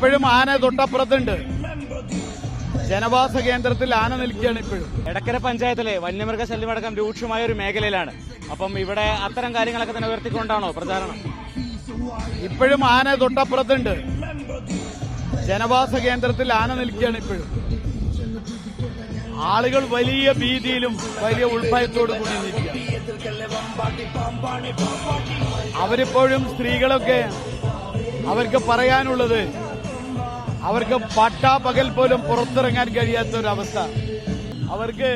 ഇപ്പോഴും ആന തൊട്ടപ്പുറത്തുണ്ട്. ജനവാസ കേന്ദ്രത്തിൽ ആന നിൽക്കുകയാണ് ഇപ്പോഴും. എടക്കര പഞ്ചായത്തിലെ വന്യമൃഗ ശല്യമടക്കം രൂക്ഷമായ ഒരു മേഖലയിലാണ്. അപ്പം ഇവിടെ അത്തരം കാര്യങ്ങളൊക്കെ തന്നെ ഉയർത്തിക്കൊണ്ടാണോ പ്രചാരണം? ഇപ്പോഴും ആന തൊട്ടപ്പുറത്തുണ്ട്. ജനവാസ കേന്ദ്രത്തിൽ ആന നിൽക്കുകയാണ് ഇപ്പോഴും. ആളുകൾ വലിയ ഭീതിയിലും വലിയ ഉൾഭയത്തോടും കൂടി നിൽക്കുക അവരിപ്പോഴും സ്ത്രീകളൊക്കെ അവർക്ക് പറയാനുള്ളത് അവർക്ക് പട്ടാ പകൽ പോലും പുറത്തിറങ്ങാൻ കഴിയാത്ത ഒരു അവസ്ഥ അവർക്ക്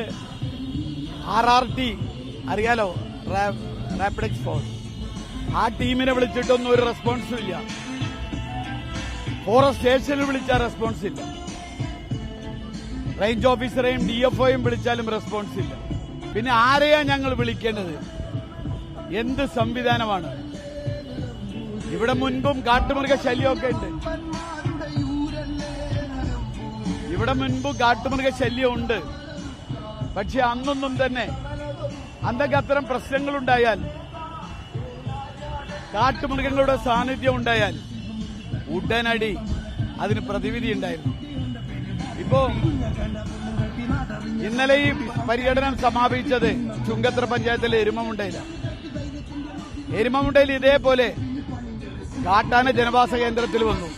ആർ ആർ ടി അറിയാലോ? റാപ്പിഡ് എക്സ്പോർട്ട് ആ ടീമിനെ വിളിച്ചിട്ടൊന്നും ഒരു റെസ്പോൺസും ഇല്ല. ഫോറസ്റ്റ് സ്റ്റേഷനിൽ വിളിച്ചാൽ റെസ്പോൺസ് ഇല്ല. റേഞ്ച് ഓഫീസറെയും ഡി വിളിച്ചാലും റെസ്പോൺസ് ഇല്ല. പിന്നെ ആരെയാ ഞങ്ങൾ വിളിക്കേണ്ടത്? എന്ത് സംവിധാനമാണ്? ഇവിടെ മുൻപും കാട്ടുമൃഗ ശല്യമൊക്കെ ഉണ്ട്. ഇവിടെ മുൻപ് കാട്ടുമൃഗ ശല്യം ഉണ്ട്. പക്ഷെ അന്നൊന്നും തന്നെ അന്നൊക്കെ അത്തരം പ്രശ്നങ്ങളുണ്ടായാൽ കാട്ടുമൃഗങ്ങളുടെ സാന്നിധ്യം ഉണ്ടായാൽ ഉടനടി അതിന് പ്രതിവിധി ഉണ്ടായിരുന്നു. ഇപ്പോ ഇന്നലെ ഈ പര്യടനം സമാപിച്ചത് ചുങ്കത്ര പഞ്ചായത്തിലെ എരുമമുണ്ടയില. എരുമമുണ്ടയിൽ ഇതേപോലെ കാട്ടാന ജനവാസ കേന്ദ്രത്തിൽ വന്നു.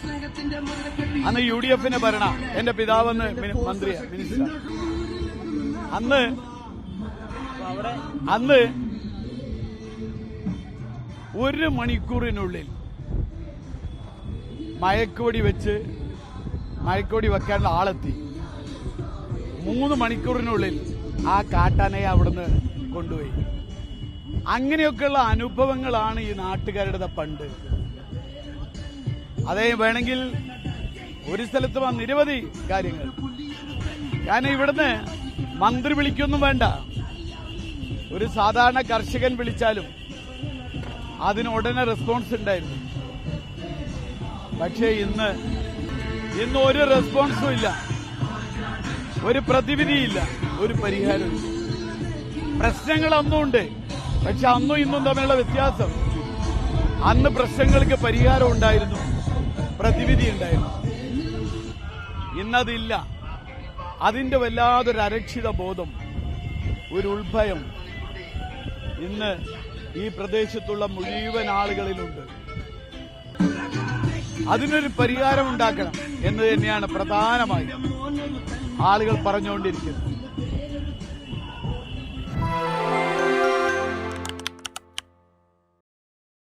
അന്ന് യു ഡി എഫിന്റെ ഭരണ എന്റെ പിതാവെന്ന് മന്ത്രി മിനിസ്റ്റർ. അന്ന് അന്ന് ഒരു മണിക്കൂറിനുള്ളിൽ മയക്കോടി വെച്ച് മയക്കോടി വെക്കാനുള്ള ആളെത്തി. മൂന്ന് മണിക്കൂറിനുള്ളിൽ ആ കാട്ടാനയെ അവിടുന്ന് കൊണ്ടുപോയി. അങ്ങനെയൊക്കെയുള്ള അനുഭവങ്ങളാണ് ഈ നാട്ടുകാരുടെ പണ്ട്. അതേ വേണമെങ്കിൽ ഒരു സ്ഥലത്ത് വന്ന് നിരവധി കാര്യങ്ങൾ. ഞാൻ ഇവിടുന്ന് മന്ത്രി വിളിക്കൊന്നും വേണ്ട. ഒരു സാധാരണ കർഷകൻ വിളിച്ചാലും അതിന് ഉടനെ റെസ്പോൺസ് ഉണ്ടായിരുന്നു. പക്ഷേ ഇന്ന് ഇന്ന് ഒരു റെസ്പോൺസും ഇല്ല. ഒരു പ്രതിവിധിയില്ല. ഒരു പരിഹാരം പ്രശ്നങ്ങൾ അന്നും ഉണ്ട്. പക്ഷെ അന്നും ഇന്നും തമ്മിലുള്ള വ്യത്യാസം. അന്ന് പ്രശ്നങ്ങൾക്ക് പരിഹാരം ഉണ്ടായിരുന്നു. പ്രതിവിധി ഉണ്ടായിരുന്നു. ഇന്നതില്ല. അതിന്റെ വല്ലാതൊരു അരക്ഷിത ബോധം ഒരു ഉത്ഭയം ഇന്ന് ഈ പ്രദേശത്തുള്ള മുഴുവൻ ആളുകളിലുണ്ട്. അതിനൊരു പരിഹാരം ഉണ്ടാക്കണം എന്ന് തന്നെയാണ് പ്രധാനമായും ആളുകൾ പറഞ്ഞുകൊണ്ടിരിക്കുന്നത്.